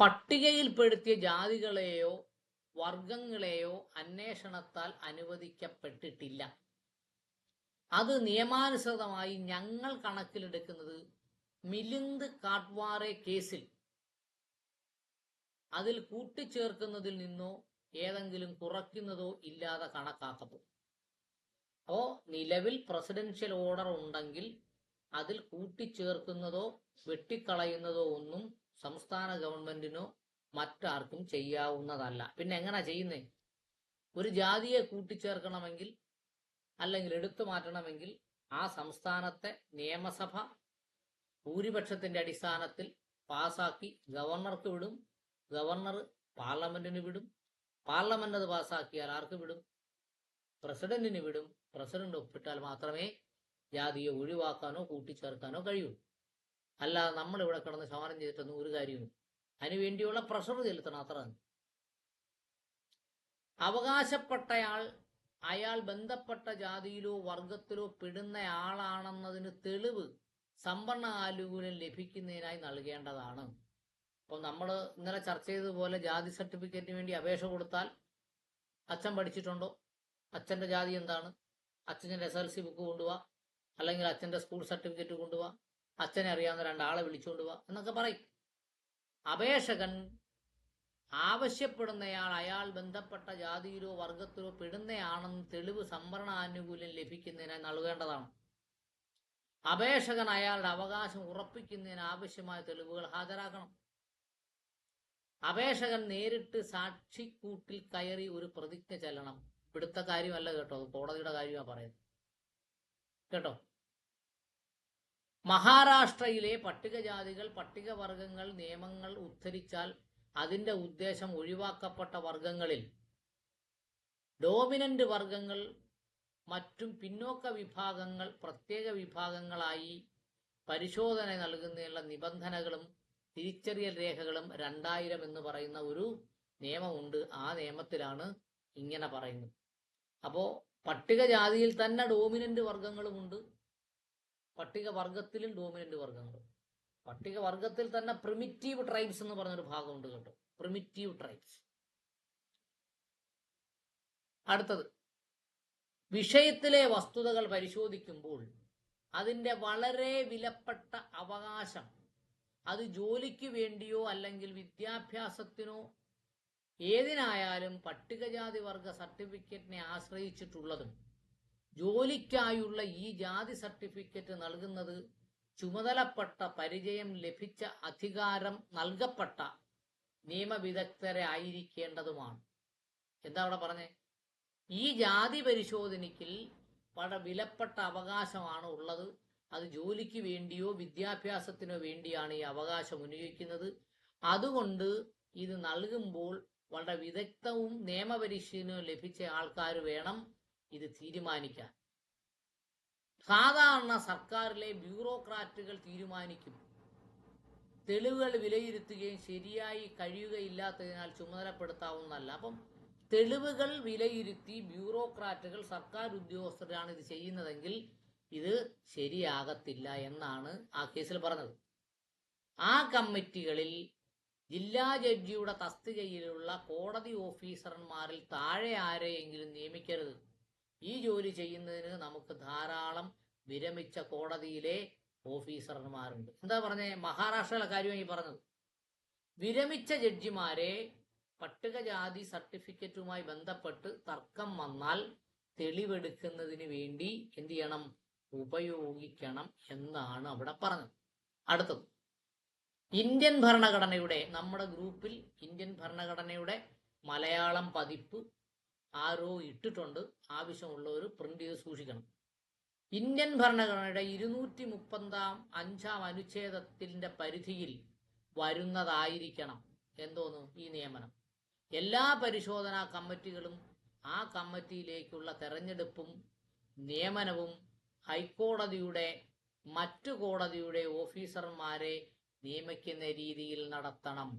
പട്ടികയിൽപ്പെടുത്തിയ ജാതികളെയോ വർഗങ്ങളെയോ അന്വേഷണത്താൽ അനുവദിക്കപ്പെട്ടിട്ടില്ല. അത് നിയമാനുസൃതമായി ഞങ്ങൾ കണക്കിലെടുക്കുന്നത് മിലിന്ദ് കാട്ട്വാറെ കേസിൽ. അതിൽ കൂട്ടിച്ചേർക്കുന്നതിൽ നിന്നോ ഏതെങ്കിലും കുറയ്ക്കുന്നതോ ഇല്ലാതെ കണക്കാക്കപ്പെടും അപ്പോ നിലവിൽ പ്രസിഡൻഷ്യൽ ഓർഡർ ഉണ്ടെങ്കിൽ അതിൽ കൂട്ടിച്ചേർക്കുന്നതോ വെട്ടിക്കളയുന്നതോ ഒന്നും സംസ്ഥാന ഗവൺമെന്റിനോ മറ്റാർക്കും ചെയ്യാവുന്നതല്ല. പിന്നെ എങ്ങനെ ചെയ്യുന്നേ? ഒരു ജാതിയെ കൂട്ടിച്ചേർക്കണമെങ്കിൽ അല്ലെങ്കിൽ എടുത്തു മാറ്റണമെങ്കിൽ ആ സംസ്ഥാനത്തെ നിയമസഭ ഭൂരിപക്ഷത്തിന്റെ അടിസ്ഥാനത്തിൽ പാസാക്കി ഗവർണർക്ക് വിടും ഗവർണർ പാർലമെന്റിന് വിടും പാർലമെന്റ് അത് പാസാക്കിയാൽ ആർക്ക് വിടും? പ്രസിഡന്റിന് വിടും. പ്രസിഡന്റ് ഒപ്പിട്ടാൽ മാത്രമേ ജാതിയെ ഒഴിവാക്കാനോ കൂട്ടിച്ചേർക്കാനോ കഴിയൂ. അല്ലാതെ നമ്മൾ ഇവിടെ കിടന്ന് സമരം ചെയ്തിട്ടൊന്നും ഒരു കാര്യവും അതിനുവേണ്ടിയുള്ള പ്രഷർ ചെലുത്തണം അത്ര അവകാശപ്പെട്ടയാൾ അയാൾ ബന്ധപ്പെട്ട ജാതിയിലോ വർഗത്തിലോ പെടുന്ന ആളാണെന്നതിന് തെളിവ് സമ്പന്ന ആനുകൂല്യം ലഭിക്കുന്നതിനായി നൽകേണ്ടതാണ്. അപ്പോൾ നമ്മൾ ഇന്നലെ ചർച്ച ചെയ്തതുപോലെ ജാതി സർട്ടിഫിക്കറ്റിന് വേണ്ടി അപേക്ഷ കൊടുത്താൽ അച്ഛൻ പഠിച്ചിട്ടുണ്ടോ? അച്ഛന്റെ ജാതി എന്താണ്? അച്ഛന്റെ എസ് എൽ സി ബുക്ക് കൊണ്ടുപോവാ അല്ലെങ്കിൽ അച്ഛന്റെ സ്കൂൾ സർട്ടിഫിക്കറ്റ് കൊണ്ടുപോവാ അച്ഛനെ അറിയാവുന്ന രണ്ടാളെ വിളിച്ചുകൊണ്ട് പോവാ എന്നൊക്കെ പറയും. അപേക്ഷകൻ ആവശ്യപ്പെടുന്നയാൾ അയാൾ ബന്ധപ്പെട്ട ജാതിയിലോ വർഗത്തിലോ പെടുന്നയാണെന്ന് തെളിവ് സംവരണ ആനുകൂല്യം ലഭിക്കുന്നതിനായി നൽകേണ്ടതാണ്. അപേക്ഷകൻ അയാളുടെ അവകാശം ഉറപ്പിക്കുന്നതിന് ആവശ്യമായ തെളിവുകൾ ഹാജരാക്കണം. അപേക്ഷകൻ നേരിട്ട് സാക്ഷിക്കൂട്ടിൽ കയറി ഒരു പ്രതിജ്ഞ ചെല്ലണം. ഇവിടുത്തെ കാര്യമല്ല കേട്ടോ കോടതിയുടെ കാര്യമാണ് പറയുന്നത്. കേട്ടോ? മഹാരാഷ്ട്രയിലെ പട്ടികജാതികൾ പട്ടികവർഗങ്ങൾ നിയമങ്ങൾ ഉദ്ധരിച്ചാൽ അതിന്റെ ഉദ്ദേശം ഒഴിവാക്കപ്പെട്ട വർഗങ്ങളിൽ ഡോമിനന്റ് വർഗങ്ങൾ മറ്റും പിന്നോക്ക വിഭാഗങ്ങൾ പ്രത്യേക വിഭാഗങ്ങളായി പരിശോധന നൽകുന്നതിനുള്ള നിബന്ധനകളും തിരിച്ചറിയൽ രേഖകളും രണ്ടായിരം എന്ന് പറയുന്ന ഒരു നിയമമുണ്ട്. ആ നിയമത്തിലാണ് ഇങ്ങനെ പറയുന്നത്. അപ്പോ പട്ടികജാതിയിൽ തന്നെ ഡോമിനന്റ് വർഗങ്ങളുമുണ്ട്. പട്ടിക വർഗത്തിലും ഡോമിനന്റ് വർഗങ്ങൾ. പട്ടിക വർഗത്തിൽ തന്നെ പ്രിമിറ്റീവ് ട്രൈബ്സ് എന്ന് പറഞ്ഞൊരു ഭാഗമുണ്ട് കേട്ടോ. പ്രിമിറ്റീവ് ട്രൈബ്സ് അടുത്തത്. വിഷയത്തിലെ വസ്തുതകൾ പരിശോധിക്കുമ്പോൾ അതിന്റെ വളരെ വിലപ്പെട്ട അവകാശം അത് ജോലിക്ക് വേണ്ടിയോ അല്ലെങ്കിൽ വിദ്യാഭ്യാസത്തിനോ ഏതിനായാലും പട്ടികജാതി വർഗ സർട്ടിഫിക്കറ്റിനെ ആശ്രയിച്ചിട്ടുള്ളതും ജോലിക്കായുള്ള ഈ ജാതി സർട്ടിഫിക്കറ്റ് നൽകുന്നത് ചുമതലപ്പെട്ട പരിചയം ലഭിച്ച അധികാരം നൽകപ്പെട്ട നിയമവിദഗ്ധരെ ആയിരിക്കേണ്ടതുമാണ്. എന്താ അവിടെ പറഞ്ഞേ? ഈ ജാതി പരിശോധനയ്ക്കിൽ വളരെ വിലപ്പെട്ട അവകാശമാണ് ഉള്ളത്. അത് ജോലിക്ക് വേണ്ടിയോ വിദ്യാഭ്യാസത്തിനോ വേണ്ടിയാണ് ഈ അവകാശം ഉന്നയിക്കുന്നത് അതുകൊണ്ട് ഇത് നൽകുമ്പോൾ വളരെ വിദഗ്ധവും നിയമപരിശീലനവും ലഭിച്ച ആൾക്കാർ വേണം ഇത് തീരുമാനിക്കാൻ. സാധാരണ സർക്കാരിലെ ബ്യൂറോക്രാറ്റുകൾ തീരുമാനിക്കും. തെളിവുകൾ വിലയിരുത്തുകയും ശരിയായി കഴിയുകയില്ലാത്തതിനാൽ ചുമതലപ്പെടുത്താവുന്നതല്ല. അപ്പം തെളിവുകൾ വിലയിരുത്തി ബ്യൂറോക്രാറ്റുകൾ സർക്കാർ ഉദ്യോഗസ്ഥരാണ് ഇത് ചെയ്യുന്നതെങ്കിൽ ഇത് ശരിയാകത്തില്ല എന്നാണ് ആ കേസിൽ പറഞ്ഞത്. ആ കമ്മിറ്റികളിൽ ജില്ലാ ജഡ്ജിയുടെ തസ്തികയിലുള്ള കോടതി ഓഫീസർമാരിൽ താഴെ ആരെയെങ്കിലും നിയമിക്കരുത്. ഈ ജോലി ചെയ്യുന്നതിന് നമുക്ക് ധാരാളം വിരമിച്ച കോടതിയിലെ ഓഫീസർമാരുണ്ട്. എന്താ പറഞ്ഞേ? മഹാരാഷ്ട്രയിലെ കാര്യമാണ് ഈ പറഞ്ഞത്. വിരമിച്ച ജഡ്ജിമാരെ പട്ടികജാതി സർട്ടിഫിക്കറ്റുമായി ബന്ധപ്പെട്ട് തർക്കം വന്നാൽ തെളിവെടുക്കുന്നതിന് വേണ്ടി എന്ത് ചെയ്യണം? ഉപയോഗിക്കണം എന്നാണ് അവിടെ പറഞ്ഞത്. അടുത്തത്. ഇന്ത്യൻ ഭരണഘടനയുടെ നമ്മുടെ ഗ്രൂപ്പിൽ ഇന്ത്യൻ ഭരണഘടനയുടെ മലയാളം പതിപ്പ് ആരോ ഇട്ടിട്ടുണ്ട്. ആവശ്യമുള്ളവർ പ്രിന്റ് ചെയ്ത് സൂക്ഷിക്കണം. ഇന്ത്യൻ ഭരണഘടനയുടെ ഇരുന്നൂറ്റി മുപ്പതാം അഞ്ചാം അനുച്ഛേദത്തിന്റെ പരിധിയിൽ വരുന്നതായിരിക്കണം എന്തോന്നു ഈ നിയമനം. എല്ലാ പരിശോധനാ കമ്മിറ്റികളും ആ കമ്മിറ്റിയിലേക്കുള്ള തെരഞ്ഞെടുപ്പും നിയമനവും ഹൈക്കോടതിയുടെ മറ്റു കോടതിയുടെ ഓഫീസർമാരെ നിയമിക്കുന്ന രീതിയിൽ നടത്തണം.